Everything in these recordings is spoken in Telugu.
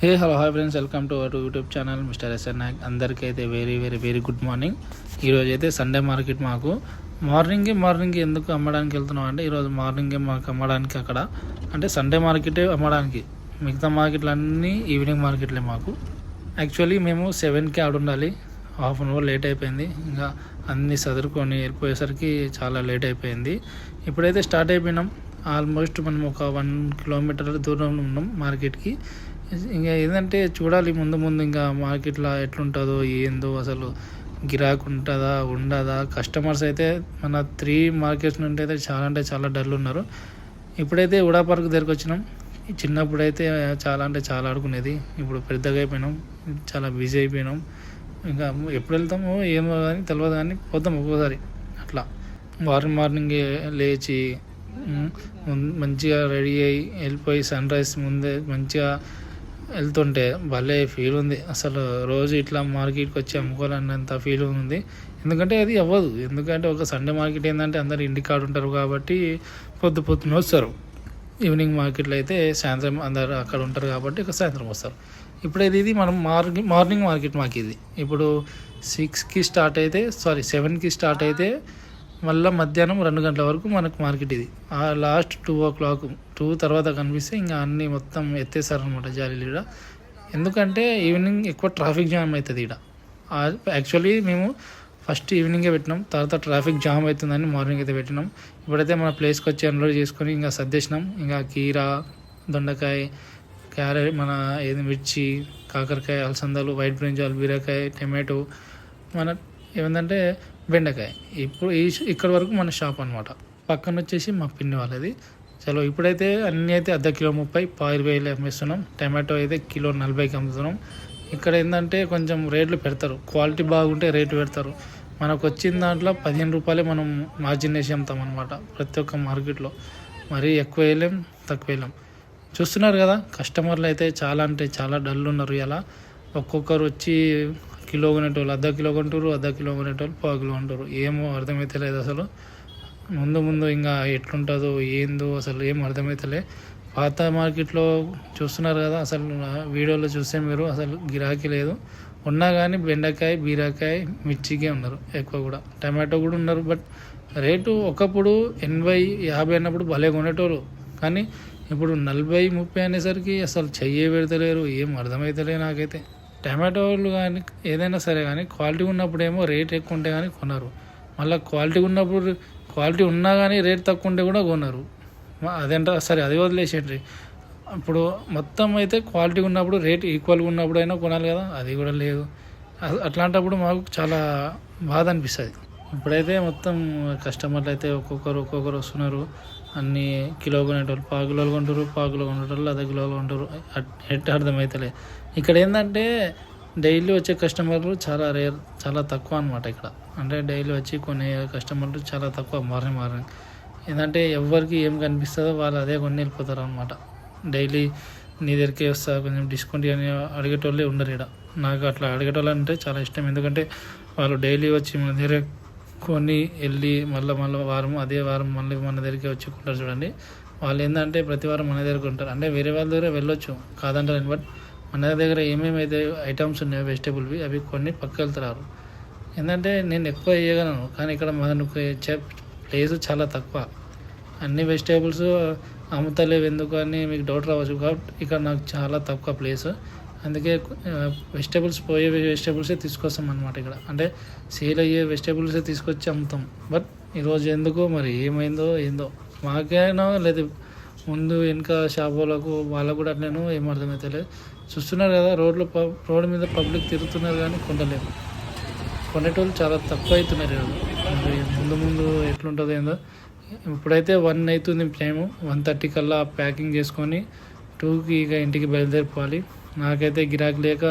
Hey hello hi friends welcome to our YouTube channel mister S N అందరికైతే very very very good morning ఈరోజు అయితే సండే మార్కెట్ మాకు. మార్నింగే మార్నింగ్ ఎందుకు అమ్మడానికి వెళ్తున్నాం అంటే ఈరోజు మార్నింగే మాకు అమ్మడానికి అక్కడ. అంటే సండే మార్కెటే అమ్మడానికి. మిగతా మార్కెట్లు అన్నీ ఈవినింగ్ మార్కెట్లే మాకు. యాక్చువల్లీ మేము సెవెన్కి ఆడ ఉండాలి. హాఫ్ అన్ అవర్ లేట్ అయిపోయింది. ఇంకా అన్నీ చదువుకొని వెళ్ళిపోయేసరికి చాలా లేట్ అయిపోయింది. ఇప్పుడైతే స్టార్ట్ అయిపోయినాం. ఆల్మోస్ట్ మనం ఒక వన్ కిలోమీటర్ దూరంలో ఉన్నాం మార్కెట్కి ఇంకా ఏంటంటే చూడాలి ముందు ముందు ఇంకా మార్కెట్లో ఎట్లుంటుందో ఏందో అసలు గిరాకు ఉంటుందా ఉండదా. కస్టమర్స్ అయితే మన త్రీ మార్కెట్స్ నుండి అయితే చాలా అంటే చాలా డల్ ఉన్నారు. ఇప్పుడైతే ఉడా పార్క్ దగ్గరికి వచ్చినాం. చిన్నప్పుడు అయితే చాలా అంటే చాలా ఆడుకునేది. ఇప్పుడు పెద్దగా అయిపోయినాం. చాలా బిజీ అయిపోయినాం. ఇంకా ఎప్పుడు వెళ్తామో ఏమో కానీ తెలియదు కానీ పోతాం ఒక్కోసారి. అట్లా. మార్నింగ్ మార్నింగ్ లేచి మంచిగా రెడీ అయ్యి వెళ్ళిపోయి సన్ రైజ్ ముందే మంచిగా వెళ్తుంటే భలే ఫీల్ ఉంది. అసలు రోజు ఇట్లా మార్కెట్కి వచ్చి అమ్ముకోవాలన్నంత ఫీల్ ఉంది. ఎందుకంటే అది అవ్వదు. ఎందుకంటే ఒక సండే మార్కెట్ ఏంటంటే అందరు ఇంటికాడ ఉంటారు కాబట్టి పొద్దు పొద్దున వస్తారు. ఈవినింగ్ మార్కెట్లో అయితే సాయంత్రం అందరు అక్కడ ఉంటారు కాబట్టి ఇక సాయంత్రం వస్తారు. ఇప్పుడు ఇది మనం మార్నింగ్ మార్నింగ్ మార్కెట్ మాకు ఇది. ఇప్పుడు సిక్స్కి స్టార్ట్ అయితే సారీ సెవెన్కి స్టార్ట్ అయితే మళ్ళీ మధ్యాహ్నం రెండు గంటల వరకు మనకు మార్కెట్ ఇది. ఆ last two o'clock two తర్వాత కనిపిస్తే ఇంకా అన్నీ మొత్తం ఎత్తేసారనమాట జాలీలు ఇక్కడ ఎందుకంటే ఈవినింగ్ ఎక్కువ ట్రాఫిక్ జామ్ అవుతుంది ఇక్కడ యాక్చువల్లీ మేము ఫస్ట్ ఈవినింగే పెట్టినాం తర్వాత ట్రాఫిక్ జామ్ అవుతుందని మార్నింగ్ అయితే పెట్టినాం. ఇప్పుడైతే మన ప్లేస్కి వచ్చి అన్లోడ్ చేసుకొని ఇంకా సర్దేసినాం. ఇంకా కీరా దొండకాయ క్యారెట్ మన ఏది మిర్చి కాకరకాయ అలసందలు వైట్ బ్రింజాల్ బీరకాయ టమాటో మన ఏమందంటే బెండకాయ. ఇప్పుడు ఈ ఇక్కడ వరకు మన షాప్ అనమాట పక్కన వచ్చేసి మా పిన్ని వాళ్ళది. చలో ఇప్పుడైతే అన్నీ అయితే అర్ధ కిలో ముప్పై పావు వేలు అమ్మేస్తున్నాం. టమాటో అయితే కిలో నలభైకి అమ్ముతున్నాం. ఇక్కడ ఏంటంటే కొంచెం రేట్లు పెడతారు. క్వాలిటీ బాగుంటే రేటు పెడతారు. మనకు వచ్చిన దాంట్లో పదిహేను రూపాయలే మనం మార్జిన్ వేసి అమ్ముతాం అనమాట ప్రతి ఒక్క మార్కెట్లో. మరీ ఎక్కువ వేయలేం తక్కువ వేయలేం. చూస్తున్నారు కదా కస్టమర్లు అయితే చాలా అంటే చాలా డల్ ఉన్నారు ఇలా ఒక్కొక్కరు వచ్చి కిలో కొనేటోళ్ళు అర్ధ కిలో కొంటారు అర్ధ కిలో కొనేటోళ్ళు పావు కిలో కొంటారు ఏమో అర్థమైతే లేదు అసలు. ముందు ముందు ఇంకా ఎట్లుంటుందో ఏందో అసలు ఏం అర్థమవుతలే పాత మార్కెట్లో చూస్తున్నారు కదా అసలు వీడియోలో చూస్తే మీరు అసలు గిరాకీ లేదు. ఉన్నా కానీ బెండకాయ బీరకాయ మిర్చికే ఉన్నారు ఎక్కువ కూడా. టమాటో కూడా ఉన్నారు బట్ రేటు ఒకప్పుడు ఎనభై యాభై అన్నప్పుడు భలే కొనేటోళ్ళు. కానీ ఇప్పుడు నలభై ముప్పై అనేసరికి అసలు చెయ్యే పెడతలేరు ఏం అర్థమవుతలే నాకైతే. టమాటోలు కానీ ఏదైనా సరే కానీ క్వాలిటీ ఉన్నప్పుడేమో రేట్ ఎక్కువ ఉంటే కానీ కొనరు. మళ్ళీ క్వాలిటీ ఉన్నప్పుడు క్వాలిటీ ఉన్నా కానీ రేట్ తక్కువ ఉంటే కూడా కొనరు. అదంటే సరే అది వదిలేసేయండి. ఇప్పుడు మొత్తం అయితే క్వాలిటీ ఉన్నప్పుడు రేట్ ఈక్వల్గా ఉన్నప్పుడు అయినా కొనాలి కదా అది కూడా లేదు. అట్లాంటప్పుడు మాకు చాలా బాధ అనిపిస్తుంది. ఇప్పుడైతే మొత్తం కస్టమర్లు అయితే ఒక్కొక్కరు ఒక్కొక్కరు వస్తున్నారు. అన్ని కిలో కొనేటోళ్ళు పావు కిలోలు కొంటారు పావు కిలో కొనేటోళ్ళు అర్ధ కిలోలు కొంటారు ఎట్ అర్థమవుతలే ఇక్కడ ఏంటంటే డైలీ వచ్చే కస్టమర్లు చాలా రేర్ చాలా తక్కువ అనమాట ఇక్కడ. అంటే డైలీ వచ్చి కొనే కస్టమర్లు చాలా తక్కువ మార్నింగ్ మార్నింగ్. ఏంటంటే ఎవరికి ఏం కనిపిస్తుందో వాళ్ళు అదే కొన్ని వెళ్ళిపోతారు అనమాట డైలీ నీ దగ్గరికే వస్తా కొంచెం డిస్కౌంట్ అని అడిగేటోళ్ళే ఉండరు ఇక్కడ నాకు అట్లా అడిగేటోళ్ళు అంటే చాలా ఇష్టం. ఎందుకంటే వాళ్ళు డైలీ వచ్చి మన దగ్గర కొని వెళ్ళి మళ్ళీ మళ్ళీ వారం అదే వారం మళ్ళీ మన దగ్గరికి వచ్చి కొంటారు చూడండి. వాళ్ళు ఏంటంటే ప్రతి వారం మన దగ్గర ఉంటారు అంటే వేరే వాళ్ళ దగ్గర వెళ్ళొచ్చు కాదంటారు బట్ మన దగ్గర ఏమేమి అయితే ఐటమ్స్ ఉన్నాయో వెజిటేబుల్వి అవి కొన్ని పక్కకెళ్తున్నారు ఏంటంటే నేను ఎక్కువ వేయగలను కానీ ఇక్కడ మనకు ప్లేస్ చాలా తక్కువ. అన్ని వెజిటేబుల్స్ అమ్ముతలేవు ఎందుకు అని మీకు డౌట్ రావచ్చు కాబట్టి ఇక్కడ నాకు చాలా తక్కువ ప్లేస్ అందుకే వెజిటేబుల్స్ పోయే వెజిటేబుల్సే తీసుకొస్తాం అనమాట ఇక్కడ. అంటే సేల్ అయ్యే వెజిటేబుల్సే తీసుకొచ్చి అమ్ముతాం. బట్ ఈరోజు ఎందుకో మరి ఏమైందో ఏందో మాకైనా లేదు. ముందు వెనుక షాప్ వాళ్ళకు వాళ్ళకు కూడా అట్లేను ఏం అర్థమైతే లేదు చూస్తున్నారు కదా రోడ్లు ప- రోడ్డు మీద పబ్లిక్ తిరుగుతున్నారు కానీ కొండలేము కొనేటోళ్ళు చాలా తక్కువ అవుతున్నారు ఈరోజు. ముందు ముందు ఎట్లుంటుందో ఏందో. ఇప్పుడైతే వన్ అవుతుంది టైము వన్ థర్టీ కల్లా ప్యాకింగ్ చేసుకొని టూకి ఇక ఇంటికి బయలుదేరిపోవాలి. నాకైతే గిరాకీ లేక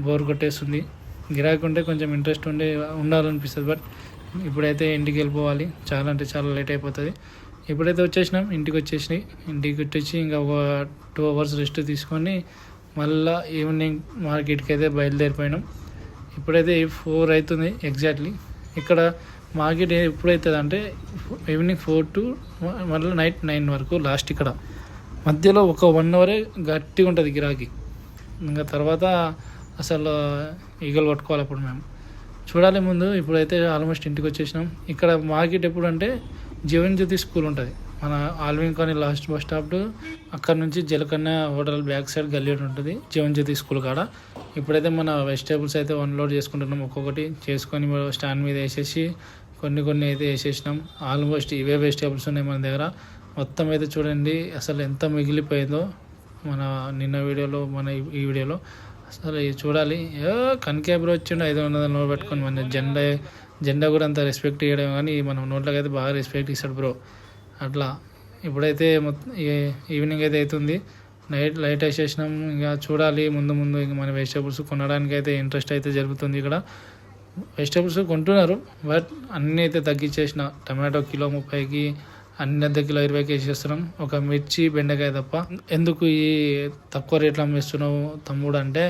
బోర్ కొట్టేస్తుంది. గిరాకీ ఉంటే కొంచెం ఇంట్రెస్ట్ ఉండే ఉండాలనిపిస్తుంది బట్ ఇప్పుడైతే ఇంటికి వెళ్ళిపోవాలి. చాలా అంటే చాలా లేట్ అయిపోతుంది. ఇప్పుడైతే వచ్చేసినాం ఇంటికి వచ్చేసినాయి. ఇంటికి వచ్చేసి ఇంకా ఒక టూ అవర్స్ రెస్ట్ తీసుకొని మళ్ళీ ఈవినింగ్ మార్కెట్కి అయితే బయలుదేరిపోయినాం. ఇప్పుడైతే ఫోర్ అవుతుంది ఎగ్జాక్ట్లీ ఇక్కడ మార్కెట్ ఎప్పుడైతుంది అంటే ఈవినింగ్ ఫోర్ టు మళ్ళీ నైట్ నైన్ వరకు లాస్ట్ ఇక్కడ. మధ్యలో ఒక వన్ అవరే గట్టిగా ఉంటుంది గిరాకీ. ఇంకా తర్వాత అసలు ఈగలు పట్టుకోవాలి అప్పుడు మేము. చూడాలి ముందు ఇప్పుడైతే ఆల్మోస్ట్ ఇంటికి వచ్చేసినాం. ఇక్కడ మార్కెట్ ఎప్పుడు అంటే జీవన్జ్యోతి స్కూల్ ఉంటుంది. మన Allwyn colony last bus stop అక్కడ నుంచి జలకన్న హోటల్ బ్యాక్ సైడ్ గల్లీ ఉంటుంది జీవన్జ్యోతి స్కూల్ కాడ. ఇప్పుడైతే మన వెజిటేబుల్స్ అయితే అన్లోడ్ చేసుకుంటున్నాం ఒక్కొక్కటి. చేసుకొని స్టాండ్ మీద వేసేసి కొన్ని కొన్ని అయితే వేసేసినాం. ఆల్మోస్ట్ ఇవే వెజిటేబుల్స్ ఉన్నాయి మన దగ్గర. మొత్తం అయితే చూడండి అసలు ఎంత మిగిలిపోయిందో మన నిన్న వీడియోలో మన ఈ- వీడియోలో. అసలు చూడాలి. ఏ బ్రో వచ్చిండు ఐదు వందల నోట్ పెట్టుకొని మన జెండా జెండా కూడా అంత రెస్పెక్ట్ ఇవ్వడం కానీ మనం నోట్లకి అయితే బాగా రెస్పెక్ట్ ఇస్తాడు బ్రో అట్లా. ఇప్పుడైతే ఈవినింగ్ అయితే అవుతుంది నైట్ లైట్ వేసేసినాం. ఇంకా చూడాలి. ముందు ముందు ఇంకా మన వెజిటేబుల్స్ కొనడానికి అయితే ఇంట్రెస్ట్ అయితే జరుగుతుంది ఇక్కడ. వెజిటేబుల్స్ కొంటున్నారు. బట్ అన్నీ అయితే తగ్గించేసిన. టమాటో కిలో ముప్పైకి అన్ని అర్ధ కిలో ఇరవైకి వేసేస్తున్నాం. ఒక మిర్చి బెండకాయ తప్ప. ఎందుకు ఈ తక్కువ రేట్లో అమ్మేస్తున్నావు తమ్ముడు అంటే?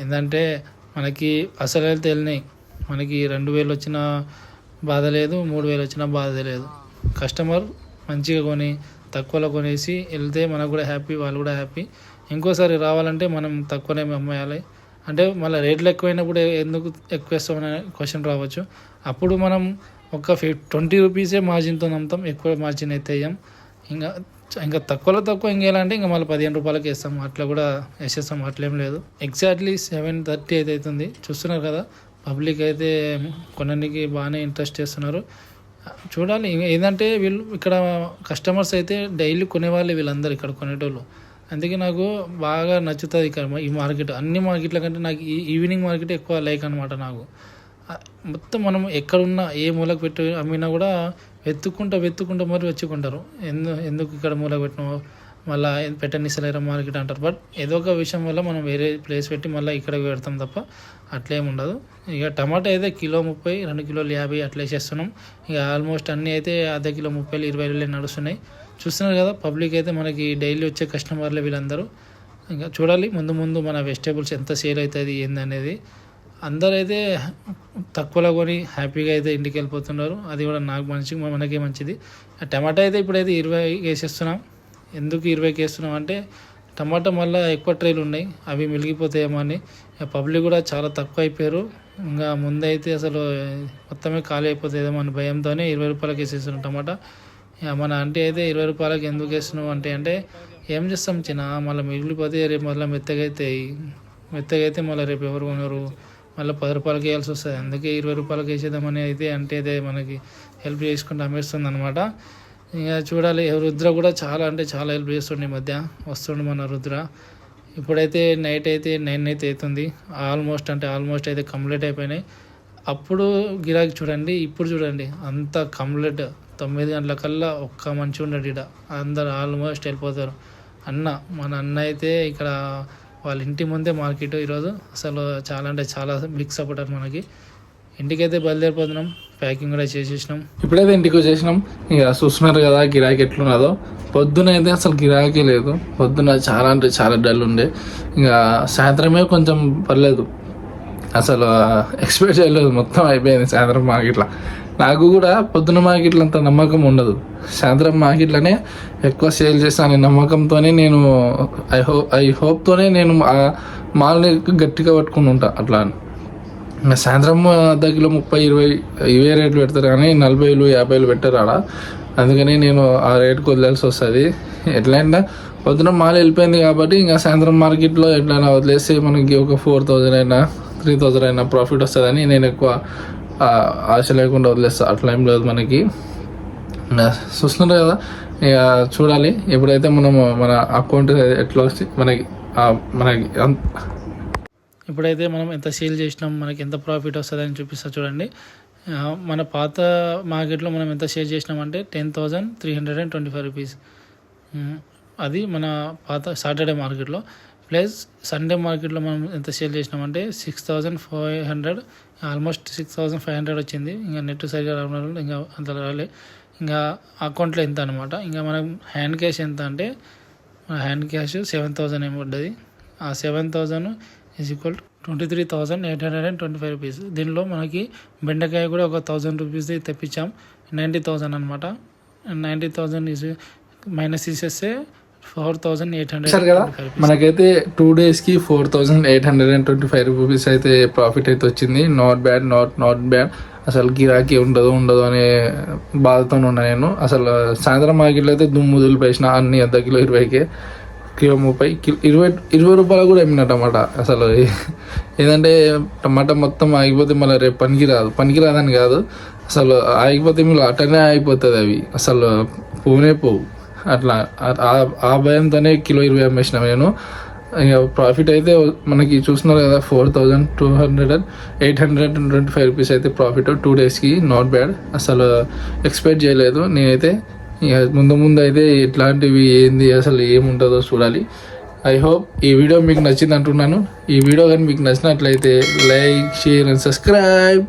ఏంటంటే మనకి అసలు అయితే మనకి రెండు వేలు వచ్చిన బాధ లేదు మూడు వేలు వచ్చిన బాధ లేదు. కస్టమర్ మంచిగా కొని తక్కువలో కొనేసి వెళ్తే మనకు కూడా హ్యాపీ వాళ్ళు కూడా హ్యాపీ. ఇంకోసారి రావాలంటే మనం తక్కువనే అమ్మేయాలి. అంటే మళ్ళీ రేట్లు ఎక్కువైనప్పుడు ఎందుకు ఎక్కువ ఇస్తామనే క్వశ్చన్ రావచ్చు. అప్పుడు మనం ఒక ఫిఫ్ ట్వంటీ రూపీసే మార్జిన్తో నమ్ముతాం ఎక్కువ మార్జిన్ అయితే వేయం ఇంకా ఇంకా తక్కువలో తక్కువ ఇంకేలా అంటే ఇంకా మళ్ళీ పదిహేను రూపాయలకి వేస్తాం అట్లా కూడా వేసేస్తాం అట్లేం లేదు. ఎగ్జాక్ట్లీ సెవెన్ థర్టీ అయితే అవుతుంది. చూస్తున్నారు కదా పబ్లిక్ అయితే కొనడానికి బాగానే ఇంట్రెస్ట్ చేస్తున్నారు. చూడాలి ఏంటంటే వీళ్ళు ఇక్కడ కస్టమర్స్ అయితే డైలీ కొనేవాళ్ళే వీళ్ళందరూ ఇక్కడ కొనేటోళ్ళు. అందుకే నాకు బాగా నచ్చుతుంది ఇక్కడ ఈ మార్కెట్. అన్ని మార్కెట్ల కంటే నాకు ఈ ఈవినింగ్ మార్కెట్ ఎక్కువ లైక్ అనమాట నాకు. మొత్తం మనం ఎక్కడున్నా ఏ మూలకు పెట్టి అమ్మినా కూడా వెతుక్కుంటా వెతుక్కుంటా మరి వచ్చుకుంటారు ఎందు ఎందుకు ఇక్కడ మూలకు పెట్టినావు? మళ్ళీ పెట్టనిస్తలేరా మార్కెట్ అంటారు. బట్ ఏదో ఒక విషయం వల్ల మనం వేరే ప్లేస్ పెట్టి మళ్ళీ ఇక్కడ పెడతాం తప్ప అట్లేం ఉండదు. ఇక టమాటా అయితే కిలో ముప్పై రెండు కిలోలు యాభై అట్లా వేసేస్తున్నాం. ఇక ఆల్మోస్ట్ అన్నీ అయితే అర్ధ కిలో ముప్పైలు ఇరవై వేలు నడుస్తున్నాయి. చూస్తున్నారు కదా పబ్లిక్ అయితే మనకి డైలీ వచ్చే కస్టమర్లు వీళ్ళందరూ. ఇంకా చూడాలి ముందు ముందు మన వెజిటేబుల్స్ ఎంత సేల్ అవుతుంది ఏందనేది. అందరూ అయితే తక్కువలో కొని హ్యాపీగా అయితే ఇంటికి వెళ్ళిపోతున్నారు. అది కూడా నాకు మంచి మనకే మంచిది. టమాటా అయితే ఇప్పుడైతే ఇరవై వేసేస్తున్నాం. ఎందుకు ఇరవైకి వేస్తున్నాం అంటే టమాటా మళ్ళీ ఎక్కువ ట్రైలు ఉన్నాయి అవి మిలిగిపోతాయేమో అని. పబ్లిక్ కూడా చాలా తక్కువ అయిపోయారు ఇంకా ముందైతే అసలు మొత్తమే ఖాళీ అయిపోతుందేమో అని భయంతోనే ఇరవై రూపాయలకి వేసేస్తున్నాం టమాటా. ఇక మన ఆంటీ అయితే ఇరవై రూపాయలకి ఎందుకు వేస్తున్నావు అంటే అంటే ఏం చేస్తాం చిన్న మళ్ళీ మిగిలిపోతే రేపు మళ్ళీ మెత్తగా మెత్తగైతే మెత్తగా అయితే మళ్ళీ రేపు ఎవరు కొనరు. మళ్ళీ పది రూపాయలకి వేయాల్సి వస్తుంది. అందుకే ఇరవై రూపాయలకి వేసేద్దామని అయితే అంటే అదే మనకి హెల్ప్ చేసుకుంటూ అమ్మేస్తుంది అనమాట ఇంకా చూడాలి. రుద్ర కూడా చాలా అంటే చాలా హెల్ప్ చేస్తుండే ఈ మధ్య. వస్తుండే మన రుద్ర. ఇప్పుడైతే నైట్ అయితే నైన్ అయితే అవుతుంది. ఆల్మోస్ట్ అంటే ఆల్మోస్ట్ అయితే కంప్లీట్ అయిపోయినాయి. అప్పుడు గిరాకీ చూడండి ఇప్పుడు చూడండి. అంత కంప్లీట్ తొమ్మిది గంటల కల్లా ఒక్క మంచి ఉండడు ఇక్కడ అందరు ఆల్మోస్ట్ వెళ్ళిపోతారు. అన్న మన అన్న అయితే ఇక్కడ వాళ్ళ ఇంటి ముందే మార్కెట్ ఈరోజు. అసలు చాలా అంటే చాలా బిగ్ సపోర్టర్ మనకి. ఇంటికైతే బయలుదేరిపోతున్నాం. ప్యాకింగ్ కూడా చేసేసినాం. ఇప్పుడైతే ఇంటికి వచ్చేసినాం. ఇక చూస్తున్నారు కదా గిరాకీ ఎట్లున్నదో. పొద్దున అయితే అసలు గిరాకీ లేదు. పొద్దున చాలా అంటే చాలా డల్ ఉండే. ఇంకా సాయంత్రమే కొంచెం పర్లేదు. అసలు ఎక్స్పెక్ట్ చేయలేదు. మొత్తం అయిపోయింది సాయంత్రం మార్కెట్లో నాకు కూడా పొద్దున మార్కెట్లో అంత నమ్మకం ఉండదు. సాయంత్రం మార్కెట్లోనే ఎక్కువ సేల్ చేస్తాను నమ్మకంతోనే నేను ఐ హోప్ ఐ హోప్తోనే నేను మాల్ని గట్టిగా పట్టుకుని ఉంటా. అట్లా అని. సాయంత్రం అర్ధ కిలో ముప్పై ఇరవై ఇవే రేట్లు పెడతారు కానీ నలభైలు యాభైలు పెట్టారు ఆడ. అందుకని నేను ఆ రేటుకి వదిలేసి వస్తుంది. ఎట్లయినా పొద్దున మాల వెళ్ళిపోయింది కాబట్టి ఇంకా సాయంత్రం మార్కెట్లో ఎట్లయినా వదిలేస్తే మనకి ఒక ఫోర్ థౌజండ్ అయినా త్రీ థౌజండ్ అయినా ప్రాఫిట్ వస్తుందని నేను ఎక్కువ ఆశ లేకుండా వదిలేస్తాను అట్లా ఏం లేదు మనకి. చూస్తున్నారు కదా? ఇక చూడాలి. ఎప్పుడైతే మనం మన అకౌంట్ ఎట్లా వస్తే మనకి మనకి అంత ఇప్పుడైతే మనం ఎంత సేల్ చేసినాం మనకి ఎంత ప్రాఫిట్ వస్తుందని చూపిస్తా చూడండి. మన పాత మార్కెట్లో మనం ఎంత సేల్ చేసినామంటే ten thousand three hundred and twenty five rupees. అది మన పాత సాటర్డే మార్కెట్లో. ప్లస్ సండే మార్కెట్లో మనం ఎంత సేల్ చేసినామంటే six thousand five hundred almost six thousand five hundred వచ్చింది. ఇంకా నెట్ సరిగా రావడం ఇంకా అంత రాలే. ఇంకా అకౌంట్లో ఎంత అనమాట ఇంకా మనం హ్యాండ్ క్యాష్ ఎంత అంటే మన హ్యాండ్ క్యాష్ సెవెన్ థౌజండ్ ఏమి పడ్డది. ఆ seven thousand is equal twenty three thousand eight hundred and twenty five rupees దీనిలో మనకి బెండకాయ కూడా ఒక థౌజండ్ రూపీస్ది తెప్పించాం. నైంటీ థౌజండ్ అనమాట నైంటీ థౌజండ్ ఈజ్ మైనస్ తీసేస్తే ఫోర్ థౌసండ్ ఎయిట్ హండ్రెడ్ కదా మనకైతే టూ డేస్కి four thousand eight hundred and twenty five rupees అయితే ప్రాఫిట్ అయితే వచ్చింది. Not bad not not bad అసలు గిరాకీ ఉండదు ఉండదు అనే బాధతో ఉన్నా నేను. అసలు సాయంత్రం మార్కెట్లో అయితే దుమ్ము దులిపేసిన అన్ని అర్ధ కిలో ఇరవైకే. కిలో ముప్పై కిలో ఇరవై ఇరవై రూపాయలు కూడా అమ్మిన టమాటా? అసలు ఏంటంటే టమాటా మొత్తం ఆగిపోతే మళ్ళీ రేపు పనికి రాదు. పనికి రాదని కాదు. అసలు ఆగిపోతే మీరు అట్టనే ఆగిపోతుంది అవి. అసలు పోనే పోవు అట్లా ఆ- ఆ- ఆ భయంతోనే కిలో ఇరవై అమ్మేసిన నేను. ఇక ప్రాఫిట్ అయితే మనకి చూస్తున్నారు కదా four thousand two hundred and eight hundred and twenty five rupees అయితే ప్రాఫిట్ టూ డేస్కి నాట్ బ్యాడ్ అసలు ఎక్స్పెక్ట్ చేయలేదు. నేనైతే ఇక ముందు ముందు అయితే ఎట్లాంటివి ఏంది అసలు ఏముంటుందో చూడాలి. ఐ హోప్ ఈ వీడియో మీకు నచ్చింది అంటున్నాను. ఈ వీడియో కానీ మీకు నచ్చినట్లయితే లైక్ షేర్ అండ్ సబ్స్క్రైబ్